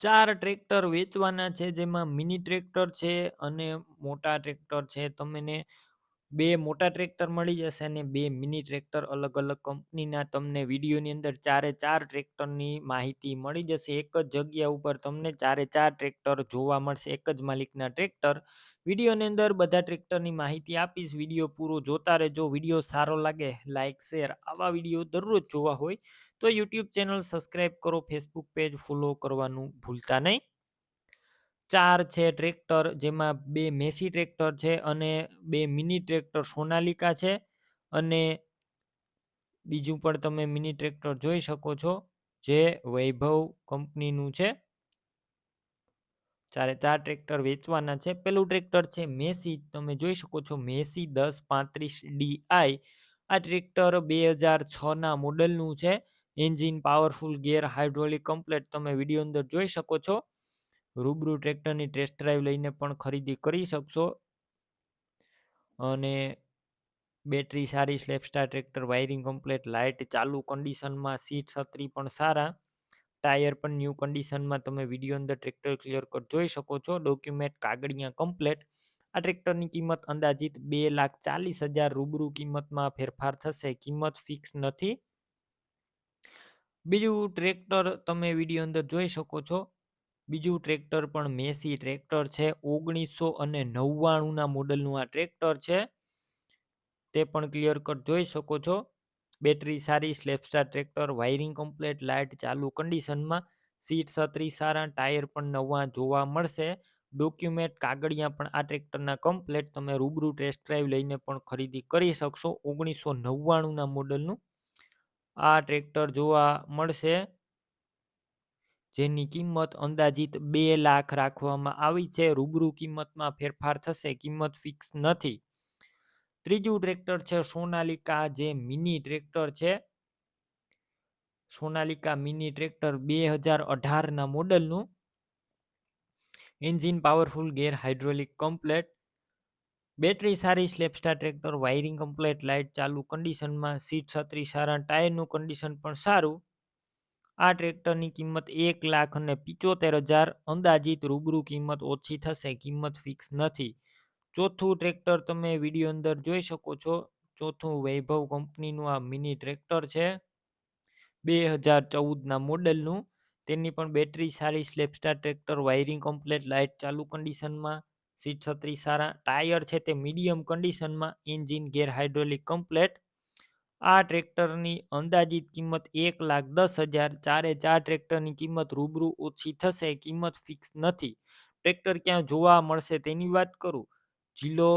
ચાર ટ્રેક્ટર વેચવાના છે, જેમાં મિની ટ્રેક્ટર છે અને મોટા ટ્રેક્ટર છે. તમને બે મોટા ટ્રેક્ટર મળી જશે અને બે મિની ટ્રેક્ટર અલગ અલગ કંપનીના. તમને વિડીયોની અંદર ચારે ચાર ટ્રેક્ટરની માહિતી મળી જશે. એક જ જગ્યા ઉપર તમને ચારે ચાર ટ્રેક્ટર જોવા મળશે. એક જ માલિકના ટ્રેક્ટર. વિડીયોની અંદર બધા ટ્રેક્ટરની માહિતી આપીશ. વીડિયો પૂરો જોતા રહેજો. વીડિયો સારો લાગે લાઇક શેર આવા વીડિયો દરરોજ જોવા હોય. તો યુટ્યુબ ચેનલ સબસ્ક્રાઈબ કરો, ફેસબુક પેજ ફોલો કરવાનું ભૂલતા નહીં. ચાર છે ટ્રેક્ટર, જેમાં બે મેસી ટ્રેક્ટર છે અને બે મિની ટ્રેક્ટર સોનાલિકા છે અને બીજું પણ તમે મિની ટ્રેક્ટર જોઈ શકો છો, જે વૈભવ કંપનીનું છે. ચારે ચાર ટ્રેક્ટર વેચવાના છે. પેલું ટ્રેક્ટર છે મેસી, તમે જોઈ શકો છો મેસી દસ પાંત્રીસ ડીઆઈ આ ટ્રેક્ટર બે હજાર છના મોડલનું છે. Engine, powerful gear hydraulic complete તમે વીડિયો અંદર જોઈ શકો છો. રૂબરૂ ટ્રેક્ટરની ટેસ્ટ ડ્રાઈવ લઈને પણ ખરીદી કરી શકશો. અને બેટરી સારી self start tractor, wiring complete, light, ચાલુ કન્ડિશનમાં સીટ છત્રી પણ સારા. ટાયર પણ ન્યૂ કન્ડિશનમાં તમે વીડિયો અંદર ટ્રેક્ટર ક્લિયર કટ જોઈ શકો છો. ડોક્યુમેન્ટ કાગળિયા કમ્પ્લેટ. આ ટ્રેક્ટરની કિંમત અંદાજિત બે લાખ ચાલીસ હજાર રૂબરૂ કિંમતમાં ફેરફાર થશે. કિંમત ફિક્સ નથી. બીજું ટ્રેક્ટર તમે વીડિયો અંદર જોઈ શકો છો. બીજું ટ્રેક્ટર પણ મેસી ટ્રેક્ટર છે. ઓગણીસો અને નવ્વાણુંના મોડલનું આ ટ્રેક્ટર છે. તે પણ ક્લિયર કટ જોઈ શકો છો. બેટરી સારી self start tractor wiring complete light ચાલુ કન્ડિશનમાં સીટ છત્રી સારા, ટાયર પણ નવા જોવા મળશે. ડોક્યુમેન્ટ કાગળિયા પણ આ ટ્રેક્ટરના કમ્પ્લેટ તમે રૂબરૂ ટેસ્ટ ડ્રાઈવ લઈને પણ ખરીદી કરી શકશો. ઓગણીસો નવ્વાણુંના મોડલનું આ ટ્રેક્ટર જોવા મળશે. જેની કિંમત અંદાજિત બે લાખ રાખવામાં આવી છે. રૂબરૂ કિંમતમાં ફેરફાર થશે. કિંમત ફિક્સ નથી. ત્રીજું ટ્રેક્ટર છે સોનાલિકા. જે મિની ટ્રેક્ટર છે. સોનાલિકા મિની ટ્રેક્ટર બે હજાર અઢારના મોડલનું. Engine powerful gear hydraulic complete. Battery સારી, સ્લેપસ્ટાર ટ્રેક્ટર, વાયરિંગ કમ્પ્લેટ, લાઇટ ચાલુ, કન્ડિશનમાં સીટ છત્રી સારા, ટાયરનું કન્ડિશન પણ સારું. આ ટ્રેક્ટરની કિંમત એક લાખ અને પિચોતેર હજાર. અંદાજિત રૂબરૂ કિંમત ઓછી થશે, કિંમત ફિક્સ નથી. ચોથું ટ્રેક્ટર તમે વીડિયો અંદર જોઈ શકો છો. ચોથું વૈભવ કંપનીનું આ મિની ટ્રેક્ટર છે. બે હજાર ચૌદના મોડલનું. તેની પણ બેટરી સારી, સ્લેપસ્ટાર ટ્રેક્ટર, વાયરિંગ કમ્પ્લેટ, લાઇટ ચાલુ કન્ડિશનમાં. સીટ છત્રી સારા, ટાયર છે તે મીડિયમ કન્ડિશનમાં, એન્જિન ગેર હાઇડ્રોલિક કમ્પ્લેટ. આ ટ્રેક્ટરની અંદાજિત કિંમત એક લાખ દસ હજાર, ચારે ચાર ટ્રેક્ટરની કિંમત રૂબરૂ ઓછી થશે, કિંમત ફિક્સ નથી. ટ્રેક્ટર ક્યાં જોવા મળશે તેની વાત કરું. જિલ્લો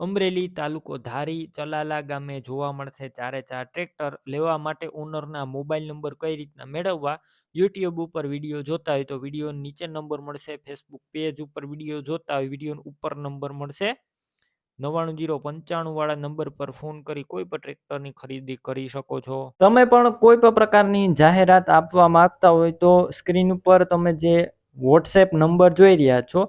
અમરેલી તાલુકો ધારી ચલાલા ગામે જોવા મળશે. ચારે ચાર ટ્રેક્ટર લેવા માટે ઓનરના મોબાઈલ નંબર કઈ રીતના મેળવવા? યુટ્યુબ ઉપર વીડિયો જોતા હોય તો વીડિયો નીચે નંબર મળશે. ફેસબુક પેજ ઉપર વીડિયો જોતા હોય વીડિયો ઉપર નંબર મળશે. નવાણું જીરો પંચાણું વાળા નંબર પર ફોન કરી કોઈ પણ ટ્રેક્ટરની ખરીદી કરી શકો છો. તમે પણ કોઈ પણ પ્રકારની જાહેરાત આપવા માંગતા હોય તો સ્ક્રીન ઉપર તમે જે વોટ્સએપ નંબર જોઈ રહ્યા છો